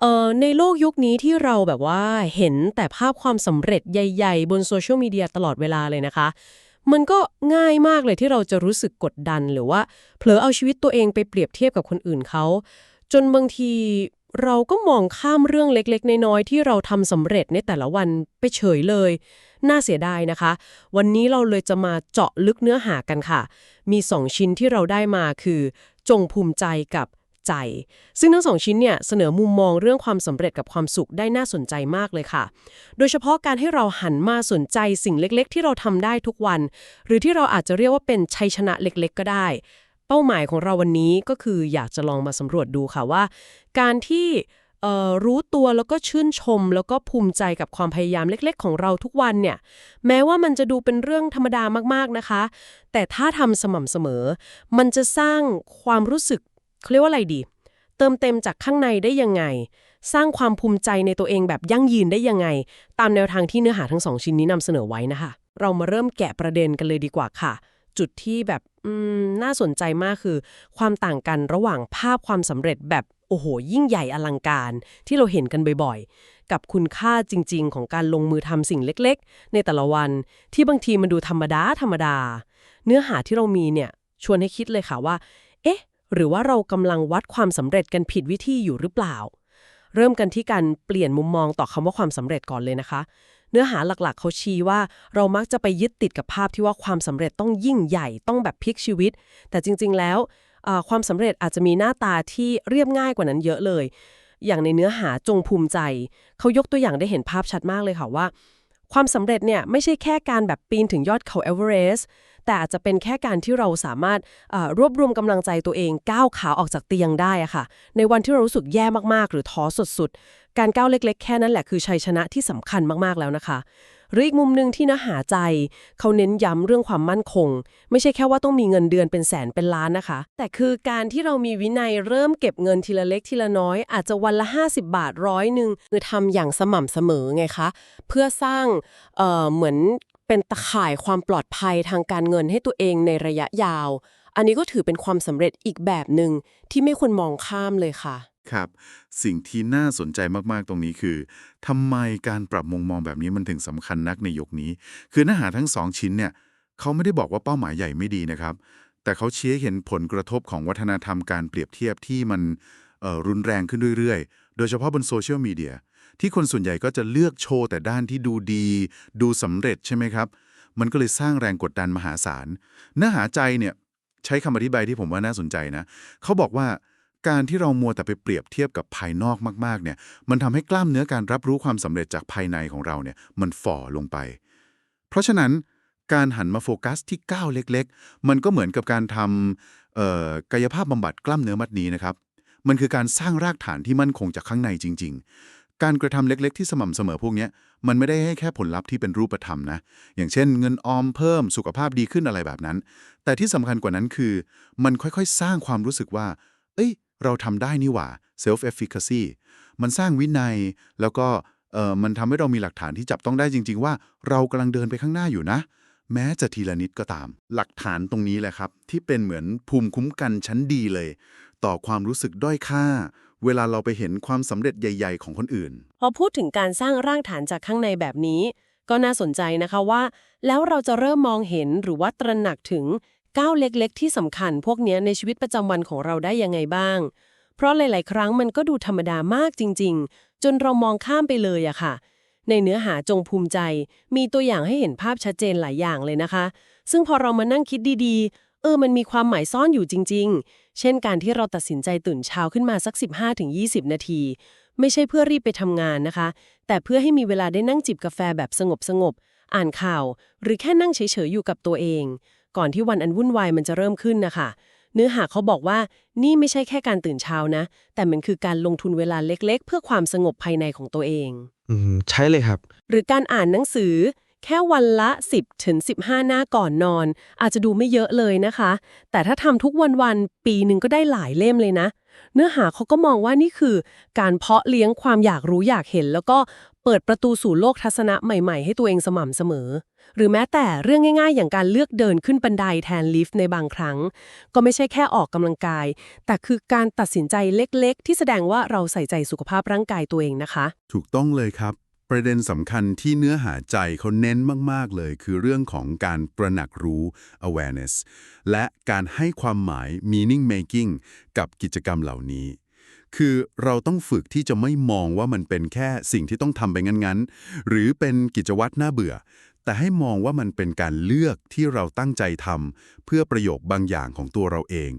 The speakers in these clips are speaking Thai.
เอ่อในโลกยุคนี้ที่เราแบบว่าเห็นแต่ภาพความสำเร็จใหญ่ๆ บนโซเชียลมีเดียตลอดเวลาเลยนะคะ มันก็ง่ายมากเลยที่เราจะรู้สึกกดดันหรือว่า เผลอเอาชีวิตตัวเองไปเปรียบเทียบกับคนอื่นเขา จนบางทีเราก็มองข้ามเรื่องเล็กๆ น้อยๆ ที่เราทำสำเร็จในแต่ละวันไปเฉยเลย น่าเสียดายนะคะ วันนี้เราเลยจะมาเจาะลึกเนื้อหากันค่ะ มีสองชิ้นที่เราได้มาคือ จงภูมิใจกับ ใจ ซึ่งทั้งสองชิ้นเนี่ยเสนอมุมมองเรื่องความสำเร็จกับความสุขได้น่าสนใจมากเลยค่ะ โดยเฉพาะการให้เราหันมาสนใจสิ่งเล็กๆ ที่เราทำได้ทุกวัน หรือที่เราอาจจะเรียกว่าเป็นชัยชนะเล็กๆ ก็ได้ เป้าหมายของเราวันนี้ก็คืออยากจะลองมาสำรวจดูค่ะว่า การที่รู้ตัวแล้วก็ชื่นชม แล้วก็ภูมิใจกับความพยายามเล็กๆ ของเราทุกวันเนี่ย แม้ว่ามันจะดูเป็นเรื่องธรรมดามากๆนะคะ แต่ถ้าทำสม่ำเสมอ มันจะสร้างความรู้สึก เขาเรียกว่าอะไรดี เติมเต็มจากข้างในได้ยังไง สร้างความภูมิใจในตัวเองแบบยั่งยืนได้ยังไง ตามแนวทางที่เนื้อหาทั้งสองชิ้นนี้นำเสนอไว้นะคะ เรามาเริ่มแกะประเด็นกันเลยดีกว่าค่ะ จุดที่แบบน่าสนใจมากคือ ความต่างกันระหว่างภาพความสำเร็จแบบโอ้โห ยิ่งใหญ่อลังการ ที่เราเห็นกันบ่อยๆ กับคุณค่าจริง ๆ ของการลงมือทำสิ่งเล็กๆ ในแต่ละวันที่บางทีมันดูธรรมดาธรรมดา เนื้อหาที่เรามีเนี่ย ชวนให้คิดเลยค่ะว่า เอ๊ะ หรือว่าเรากำลังวัดความสำเร็จกันผิดวิธีอยู่หรือเปล่า เริ่มกันที่การเปลี่ยนมุมมองต่อคำว่าความสำเร็จก่อนเลยนะคะ เนื้อหาหลักๆ เขาชี้ว่าเรามักจะไปยึดติดกับภาพที่ว่าความสำเร็จต้องยิ่งใหญ่ต้องแบบพลิกชีวิต แต่จริง ๆ แล้วความสำเร็จอาจจะมีหน้าตาที่เรียบง่ายกว่านั้นเยอะเลย อย่างในเนื้อหาจงภูมิใจ เขายกตัวอย่างได้เห็นภาพชัดมากเลยค่ะว่า ความสำเร็จเนี่ยไม่ใช่แค่การแบบปีนถึงยอดเขาเอเวอเรสต์แต่อาจจะเป็นแค่การที่เราสามารถรวบรวมกำลังใจตัวเองก้าวขาออกจากเตียงได้อะค่ะ ในวันที่เรารู้สึกแย่มากๆ หรือท้อสุดๆ การก้าวเล็ก ๆ แค่นั้นแหละคือชัยชนะที่สำคัญมากๆแล้วนะคะ หรืออีกมุมหนึ่งที่นะหาใจ เขาเน้นย้ำเรื่องความมั่นคง ไม่ใช่แค่ว่าต้องมีเงินเดือนเป็นแสนเป็นล้านนะคะ แต่คือการที่เรามีวินัยเริ่มเก็บเงินทีละเล็กทีละน้อย อาจจะวันละ 50 บาทร้อยหนึ่งคือทำอย่างสม่ำเสมอไงคะเพื่อสร้างเอ่อเหมือนเป็นตะข่ายความปลอดภัยทางการเงินให้ตัวเองในระยะยาว อันนี้ก็ถือเป็นความสำเร็จอีกแบบหนึ่งที่ไม่ควรมองข้ามเลยค่ะ ครับ สิ่งที่น่าสนใจมากๆตรงนี้คือทำไมการปรับมุมมองแบบนี้มันถึงสำคัญนักในยุคนี้ คือเนื้อหาทั้งสองชิ้นเนี่ยเขาไม่ได้บอกว่าเป้าหมายใหญ่ไม่ดีนะครับ แต่เขาชี้ให้เห็นผลกระทบของวัฒนธรรมการเปรียบเทียบที่มันรุนแรงขึ้นเรื่อยๆ โดยเฉพาะบนโซเชียลมีเดียที่คนส่วนใหญ่ก็จะเลือกโชว์แต่ด้านที่ดูดี ดูสำเร็จใช่ไหมครับ มันก็เลยสร้างแรงกดดันมหาศาล เนื้อหาใจเนี่ยใช้คำอธิบายที่ผมว่าน่าสนใจนะ เขาบอกว่า การที่เรามัวแต่ไปเปรียบเทียบกับภายนอกมากๆเนี่ยมันทำให้กล้ามเนื้อการรับรู้ความสำเร็จจากภายในของเราเนี่ยมันฝ่อลงไป เพราะฉะนั้นการหันมาโฟกัสที่ก้าวเล็กๆ มันก็เหมือนกับการทำกายภาพบำบัดกล้ามเนื้อมัดนี้นะครับ มันคือการสร้างรากฐานที่มั่นคงจากข้างในจริง ๆ การกระทำเล็กๆ ที่สม่ำเสมอพวกนี้มันไม่ได้ให้แค่ผลลัพธ์ที่เป็นรูปธรรมนะ อย่างเช่น เงินออมเพิ่มสุขภาพดีขึ้นอะไรแบบนั้น แต่ที่สำคัญกว่านั้นคือ มันค่อยๆ สร้างความรู้สึกว่า เอ้ย เราทำได้นี่หว่า self efficacy มันสร้างวินัยแล้วก็เออมันทำให้เรามีหลักฐานที่จับต้องได้จริง ๆ ว่าเรากำลังเดินไปข้างหน้าอยู่นะ แม้จะทีละนิดก็ตาม หลักฐานตรงนี้แหละครับ ที่เป็นเหมือนภูมิคุ้มกันชั้นดีเลย ต่อความรู้สึกด้อยค่า เวลาเราไปเห็นความสำเร็จใหญ่ ๆ ของคนอื่น พอพูดถึงการสร้างรากฐานจากข้างในแบบนี้ ก็น่าสนใจนะคะว่า แล้วเราจะเริ่มมองเห็นหรือว่าตระหนักถึง ก้าวเล็กๆ ที่สำคัญพวกนี้ในชีวิตประจำวันของเราได้ยังไงบ้าง เพราะหลาย ๆ ครั้งมันก็ดูธรรมดามากจริง ๆ จนเรามองข้ามไปเลยอะค่ะ ในเนื้อหาจงภูมิใจ มีตัวอย่างให้เห็นภาพชัดเจนหลายอย่างเลยนะคะ ซึ่งพอเรามานั่งคิดดีๆ เออมันมีความหมายซ่อนอยู่จริง ๆ เช่นการที่เราตัดสินใจตื่นเช้าขึ้นมาสัก 15-20 นาที ไม่ใช่เพื่อรีบไปทำงานนะคะ แต่เพื่อให้มีเวลาได้นั่งจิบกาแฟแบบสงบๆอ่านข่าว หรือแค่นั่งเฉยๆอยู่กับตัวเอง ก่อนที่วันอันวุ่นวายมันจะเริ่มขึ้นนะคะเนื้อหาเขาบอกว่านี่ไม่ใช่แค่การตื่นเช้านะ แต่มันคือการลงทุนเวลาเล็กๆ เพื่อความสงบภายในของตัวเอง อืมใช่เลยครับ หรือการอ่านหนังสือ แค่วันละ 10ถึง15 หน้าก่อนนอน อาจจะดูไม่เยอะเลยนะคะ แต่ถ้าทำทุกวันๆปีหนึ่งก็ได้หลายเล่มเลยนะ เนื้อหาเขาก็มองว่านี่คือ การเพาะเลี้ยงความอยากรู้อยากเห็น แล้วก็ เปิดประตูสู่โลกทัศนะใหม่ ๆ ให้ตัวเองสม่ำเสมอ หรือแม้แต่เรื่องง่าย ๆ อย่างการเลือกเดินขึ้นบันไดแทนลิฟต์ในบางครั้ง ก็ไม่ใช่แค่ออกกำลังกาย แต่คือการตัดสินใจเล็กๆ ที่แสดงว่าเราใส่ใจสุขภาพร่างกายตัวเองนะคะ ถูกต้องเลยครับ ประเด็นสำคัญที่เนื้อหาใจเขาเน้นมากๆเลย คือเรื่องของการตระหนักรู้ awareness และการให้ความหมาย meaning making กับกิจกรรมเหล่านี้ คือเราต้องฝึกที่จะไม่มองว่ามันเป็นแค่สิ่งที่ต้องทำไปงั้นๆ หรือเป็นกิจวัตรน่าเบื่อ แต่ให้มองว่ามันเป็นการเลือกที่เราตั้งใจทำเพื่อประโยชน์บางอย่างของตัวเราเอง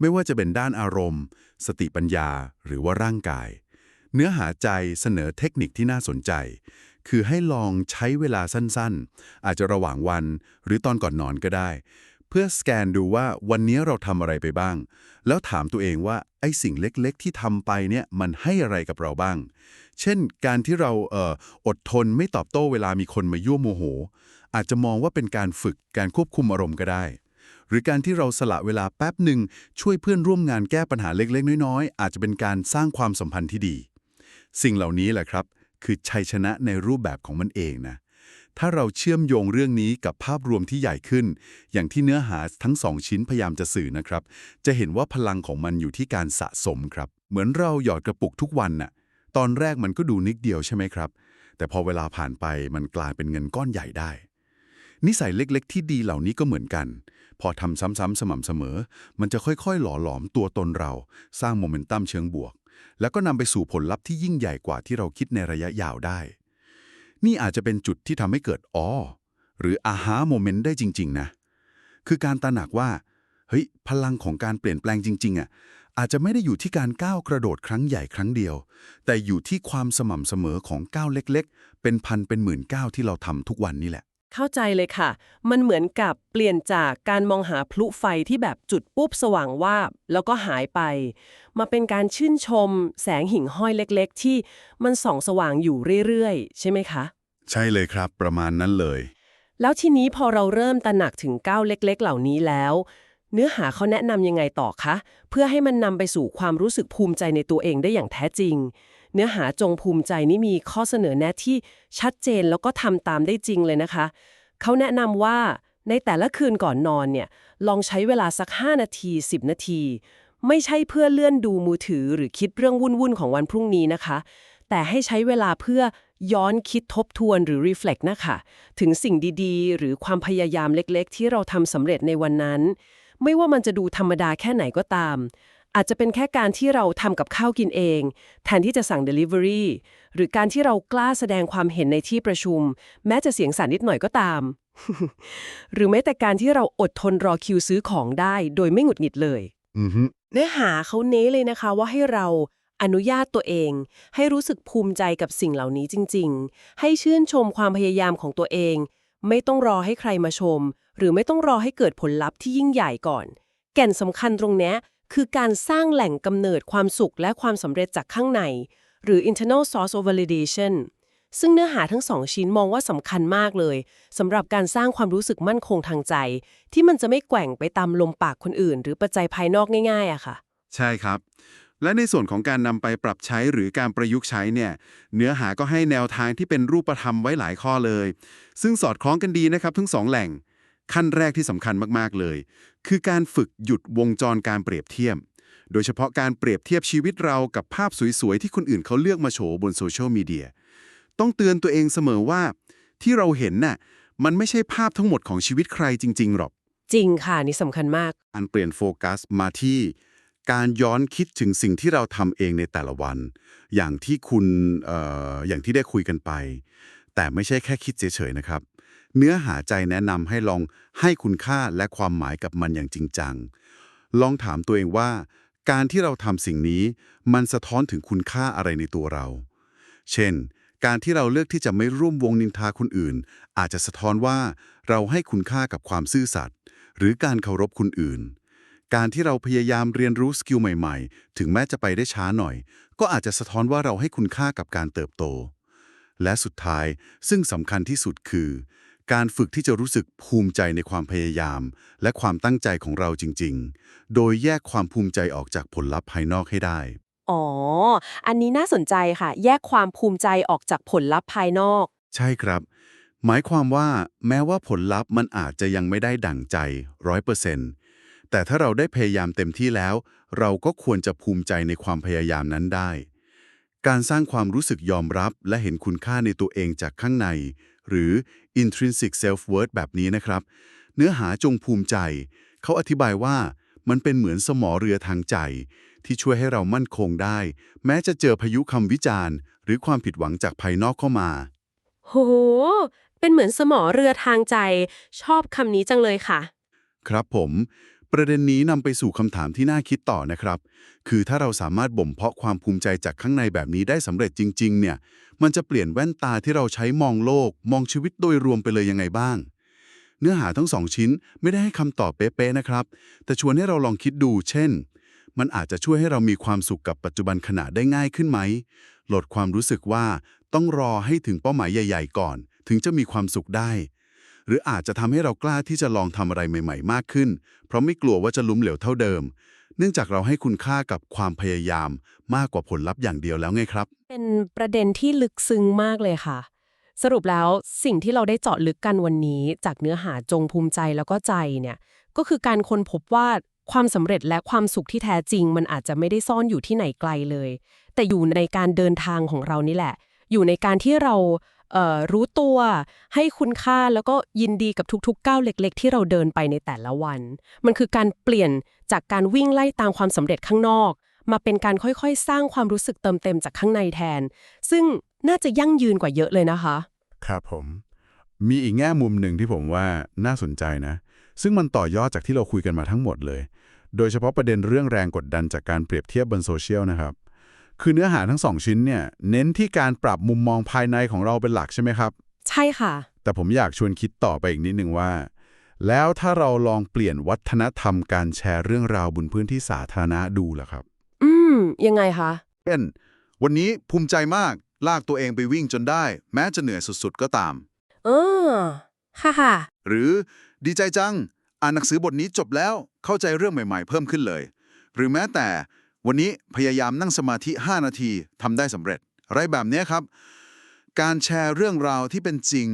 ไม่ว่าจะเป็นด้านอารมณ์ สติปัญญาหรือว่าร่างกาย เนื้อหาใจเสนอเทคนิคที่น่าสนใจ คือให้ลองใช้เวลาสั้นๆ อาจจะระหว่างวัน หรือตอนก่อนนอนก็ได้ เพื่อสแกนดูว่าวันนี้เราทำอะไรไปบ้าง แล้วถามตัวเองว่าไอ้สิ่งเล็กๆ ที่ทำไปเนี่ยมันให้อะไรกับเราบ้าง เช่น การที่เราเอออดทนไม่ตอบโต้เวลามีคนมายั่วโมโห อาจจะมองว่าเป็นการฝึกการควบคุมอารมณ์ก็ได้ หรือการที่เราสละเวลาแป๊บหนึ่งช่วยเพื่อนร่วมงานแก้ปัญหาเล็กๆ น้อยๆ อาจจะเป็นการสร้างความสัมพันธ์ที่ดี สิ่งเหล่านี้แหละครับ คือชัยชนะในรูปแบบของมันเองนะ ถ้าเราเชื่อมโยงเรื่องนี้กับภาพรวมที่ใหญ่ขึ้น อย่างที่เนื้อหาทั้งสองชิ้นพยายามจะสื่อนะครับ จะเห็นว่าพลังของมันอยู่ที่การสะสมครับ เหมือนเราหยอดกระปุกทุกวันน่ะ ตอนแรกมันก็ดูนิดเดียวใช่ไหมครับ แต่พอเวลาผ่านไปมันกลายเป็นเงินก้อนใหญ่ได้ นิสัยเล็กๆ ที่ดีเหล่านี้ก็เหมือนกัน พอทำซ้ำๆสม่ำเสมอ มันจะค่อยๆ หล่อหลอมตัวตนเรา สร้างโมเมนตัมเชิงบวก แล้วก็นำไปสู่ผลลัพธ์ที่ยิ่งใหญ่กว่าที่เราคิดในระยะยาวได้ นี่อาจจะเป็นจุดที่ทำให้เกิดอ๋อหรืออาฮาโมเมนต์ได้จริง ๆ นะ คือการตระหนักว่า เฮ้ย พลังของการเปลี่ยนแปลงจริง ๆอะอาจจะไม่ได้อยู่ที่การก้าวกระโดดครั้งใหญ่ครั้งเดียว แต่อยู่ที่ความสม่ำเสมอของก้าวเล็ก ๆ เป็นพันเป็นหมื่นก้าวที่เราทำทุกวันนี่แหละ เข้าใจเลยค่ะ มันเหมือนกับเปลี่ยนจากการมองหาพลุไฟที่แบบจุดปุ๊บสว่างวาบ แล้วก็หายไป มาเป็นการชื่นชม แสงหิ่งห้อยเล็กๆ ที่มันส่องสว่างอยู่เรื่อยๆ ใช่ไหมคะ ใช่เลยครับ ประมาณนั้นเลย แล้วทีนี้พอเราเริ่มตระหนักถึงก้าวเล็ก ๆ เหล่านี้แล้ว เนื้อหาเขาแนะนำยังไงต่อคะ เพื่อให้มันนำไปสู่ความรู้สึกภูมิใจในตัวเองได้อย่างแท้จริง เนื้อหาจงภูมิใจนี่มีข้อเสนอแนะที่ชัดเจนแล้วก็ทำตามได้จริงเลยนะคะ เขาแนะนำว่าในแต่ละคืนก่อนนอนเนี่ยลองใช้เวลาสัก 5 นาที 10 นาที ไม่ใช่เพื่อเลื่อนดูมือถือหรือคิดเรื่องวุ่นๆของวันพรุ่งนี้นะคะ แต่ให้ใช้เวลาเพื่อย้อนคิดทบทวนหรือ reflect นะคะถึงสิ่งดีๆ หรือความพยายามเล็กๆ ที่เราทำสำเร็จในวันนั้น ไม่ว่ามันจะดูธรรมดาแค่ไหนก็ตาม อาจจะเป็นแค่การที่เราทำกับข้าวกินเอง แทนที่จะสั่ง Delivery หรือการที่เรากล้าแสดงความเห็นในที่ประชุม แม้จะเสียงสั่นนิดหน่อยก็ตาม หรือแม้แต่การที่เราอดทนรอคิวซื้อของได้ โดยไม่หงุดหงิดเลยอือฮึเนื้อหาเขาเน้เลยนะคะว่าให้เราอนุญาตตัวเอง ให้รู้สึกภูมิใจกับสิ่งเหล่านี้จริง ๆ ให้ชื่นชมความพยายามของตัวเอง ไม่ต้องรอให้ใครมาชม หรือไม่ต้องรอให้เกิดผลลัพธ์ที่ยิ่งใหญ่ก่อน แก่นสำคัญตรงเนี้ย คือการสร้างแหล่งกำเนิดความสุขและความสำเร็จจากข้างใน หรือ internal source of validation ซึ่งเนื้อหาทั้งสองชิ้นมองว่าสำคัญมากเลยสำหรับการสร้างความรู้สึกมั่นคงทางใจ ที่มันจะไม่แกว่งไปตามลมปากคนอื่น หรือปัจจัยภายนอกง่ายๆอะค่ะ ใช่ครับ และในส่วนของการนำไปปรับใช้หรือการประยุกต์ใช้เนี่ยเนื้อหาก็ให้แนวทางที่เป็นรูปธรรมไว้หลายข้อเลย ซึ่งสอดคล้องกันดีนะครับทั้งสองแหล่ง ขั้นแรกที่สำคัญมากๆเลย คือการฝึกหยุดวงจรการเปรียบเทียบ โดยเฉพาะการเปรียบเทียบชีวิตเรากับภาพสวยๆ ที่คนอื่นเขาเลือกมาโชว์บนโซเชียลมีเดียต้องเตือนตัวเองเสมอว่า ที่เราเห็นน่ะมันไม่ใช่ภาพทั้งหมดของชีวิตใครจริง ๆ หรอก จริงค่ะนี่สำคัญมาก อันเปลี่ยนโฟกัสมาที่ การย้อนคิดถึงสิ่งที่เราทำเองในแต่ละวัน อย่างที่คุณเอ่ออย่างที่ได้คุยกันไป แต่ไม่ใช่แค่คิดเฉยๆนะครับ เนื้อหาใจแนะนำให้ลองให้คุณค่าและความหมายกับมันอย่างจริงจัง ลองถามตัวเองว่า การที่เราทำสิ่งนี้ มันสะท้อนถึงคุณค่าอะไรในตัวเรา เช่น การที่เราเลือกที่จะไม่ร่วมวงนินทาคนอื่น อาจจะสะท้อนว่า เราให้คุณค่ากับความซื่อสัตย์หรือการเคารพคนอื่น การที่เราพยายามเรียนรู้สกิลใหม่ๆ ถึงแม้จะไปได้ช้าหน่อย ก็อาจจะสะท้อนว่าเราให้คุณค่ากับการเติบโต และสุดท้ายซึ่งสำคัญที่สุดคือ การฝึกที่จะรู้สึกภูมิใจในความพยายาม และความตั้งใจของเราจริง ๆ โดยแยกความภูมิใจออกจากผลลัพธ์ภายนอกให้ได้ อ๋อ อันนี้น่าสนใจค่ะ แยกความภูมิใจออกจากผลลัพธ์ภายนอก ใช่ครับ หมายความว่าแม้ว่าผลลัพธ์มันอาจจะยังไม่ได้ดั่งใจร้อยเปอร์เซ็นต์แต่ถ้าเราได้พยายามเต็มที่แล้ว เราก็ควรจะภูมิใจในความพยายามนั้นได้ การสร้างความรู้สึกยอมรับและเห็นคุณค่าในตัวเองจากข้างใน หรือ intrinsic self-worth แบบนี้นะครับ เนื้อหาจงภูมิใจ เขาอธิบายว่ามันเป็นเหมือนสมอเรือทางใจ ที่ช่วยให้เรามั่นคงได้ แม้จะเจอพายุคำวิจารณ์ หรือความผิดหวังจากภายนอกเข้ามา โห เป็นเหมือนสมอเรือทางใจ ชอบคำนี้จังเลยค่ะ ครับผม ประเด็นนี้นำไปสู่คำถามที่น่าคิดต่อนะครับ คือถ้าเราสามารถบ่มเพาะความภูมิใจจากข้างในแบบนี้ได้สำเร็จจริง ๆ เนี่ย มันจะเปลี่ยนแว่นตาที่เราใช้มองโลก มองชีวิตโดยรวมไปเลยยังไงบ้าง เนื้อหาทั้งสองชิ้นไม่ได้ให้คำตอบเป๊ะๆนะครับ แต่ชวนให้เราลองคิดดู เช่น มันอาจจะช่วยให้เรามีความสุขกับปัจจุบันขณะได้ง่ายขึ้นไหม ลดความรู้สึกว่าต้องรอให้ถึงเป้าหมายใหญ่ ๆ ก่อน ถึงจะมีความสุขได้ หรืออาจจะทำให้เรากล้าที่จะลองทำอะไรใหม่ ๆ มากขึ้น เพราะไม่กลัวว่าจะล้มเหลวเท่าเดิม เนื่องจากเราให้คุณค่ากับความพยายามมากกว่าผลลัพธ์อย่างเดียวแล้วไงครับ เป็นประเด็นที่ลึกซึ้งมากเลยค่ะ สรุปแล้วสิ่งที่เราได้เจาะลึกกันวันนี้ จากเนื้อหาจงภูมิใจแล้วก็ใจเนี่ยก็คือการค้นพบว่าความสำเร็จและความสุขที่แท้จริง มันอาจจะไม่ได้ซ่อนอยู่ที่ไหนไกลเลย แต่อยู่ในการเดินทางของเรานี่แหละ อยู่ในการที่เราเอ่อรู้ตัวให้คุณค่าแล้วก็ยินดีกับทุกๆก้าวเล็ก ๆ ที่เราเดินไปในแต่ละวัน มันคือการเปลี่ยน จากการวิ่งไล่ตามความสำเร็จข้างนอก มาเป็นการค่อยๆ สร้างความรู้สึกเติมเต็มจากข้างในแทน ซึ่งน่าจะยั่งยืนกว่าเยอะเลยนะคะ ครับผม มีอีกแง่มุมหนึ่งที่ผมว่าน่าสนใจนะ ซึ่งมันต่อยอดจากที่เราคุยกันมาทั้งหมดเลย โดยเฉพาะประเด็นเรื่องแรงกดดันจากการเปรียบเทียบบนโซเชียลนะครับ คือเนื้อหาทั้งสองชิ้นเนี่ยเน้นที่การปรับมุมมองภายในของเราเป็นหลักใช่ไหมครับ ใช่ค่ะ แต่ผมอยากชวนคิดต่อไปอีกนิดนึงว่า แล้วถ้าเราลองเปลี่ยนวัฒนธรรมการแชร์เรื่องราวบนพื้นที่สาธารณะดูล่ะครับ อืม ยังไงคะเช่นวันนี้ภูมิใจมากลากตัวเองไปวิ่งจนได้ แม้จะเหนื่อยสุดๆก็ตาม เออ ค่ะค่ะ หรือดีใจจัง อ่านหนังสือบทนี้จบแล้วเข้าใจเรื่องใหม่ๆเพิ่มขึ้นเลย หรือแม้แต่วันนี้พยายามนั่งสมาธิ 5 นาทีทำได้สำเร็จ อะไรแบบเนี้ยครับ การแชร์เรื่องราวที่เป็นจริง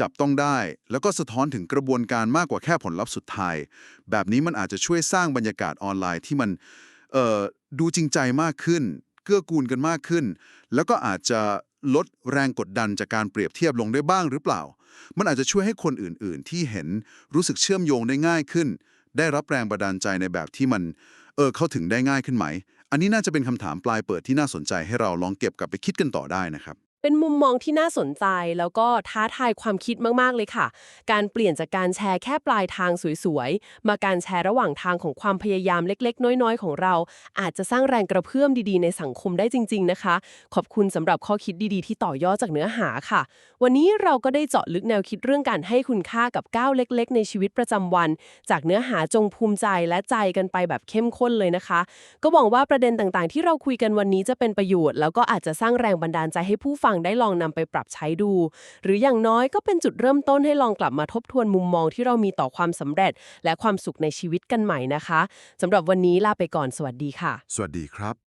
จับต้องได้ แล้วก็สะท้อนถึงกระบวนการมากกว่าแค่ผลลัพธ์สุดท้าย แบบนี้มันอาจจะช่วยสร้างบรรยากาศออนไลน์ที่มันดูจริงใจมากขึ้น เกื้อกูลกันมากขึ้น แล้วก็อาจจะลดแรงกดดันจากการเปรียบเทียบลงได้บ้างหรือเปล่า มันอาจจะช่วยให้คนอื่น ๆ ที่เห็นรู้สึกเชื่อมโยงได้ง่ายขึ้น ได้รับแรงบันดาลใจในแบบที่มันเออเข้าถึงได้ง่ายขึ้นไหม อันนี้น่าจะเป็นคำถามปลายเปิดที่น่าสนใจให้เราลองเก็บกลับไปคิดกันต่อได้นะครับ เป็นมุมมองที่น่าสนใจแล้วก็ท้าทายความคิดมากๆเลยค่ะ การเปลี่ยนจากการแชร์แค่ปลายทางสวยๆ มาการแชร์ระหว่างทางของความพยายามเล็ก ๆ น้อย ๆ ของเรา อาจจะสร้างแรงกระเพื่อมดีๆ ในสังคมได้จริง ๆ นะคะ ขอบคุณสำหรับข้อคิดดีๆ ที่ต่อยอดจากเนื้อหาค่ะ วันนี้เราก็ได้เจาะลึกแนวคิดเรื่องการให้คุณค่ากับก้าวเล็ก ๆ ในชีวิตประจำวัน จากเนื้อหาจงภูมิใจและใจกันไปแบบเข้มข้นเลยนะคะ ก็หวังว่าประเด็นต่างๆ ที่เราคุยกันวันนี้จะเป็นประโยชน์ แล้วก็อาจจะสร้างแรงบันดาลใจให้ผู้ฟังฟังได้ลองนำไปปรับใช้ดู หรืออย่างน้อยก็เป็นจุดเริ่มต้นให้ลองกลับมาทบทวนมุมมองที่เรามีต่อความสำเร็จ และความสุขในชีวิตกันใหม่นะคะสำหรับวันนี้ลาไปก่อนสวัสดีค่ะ สวัสดีครับ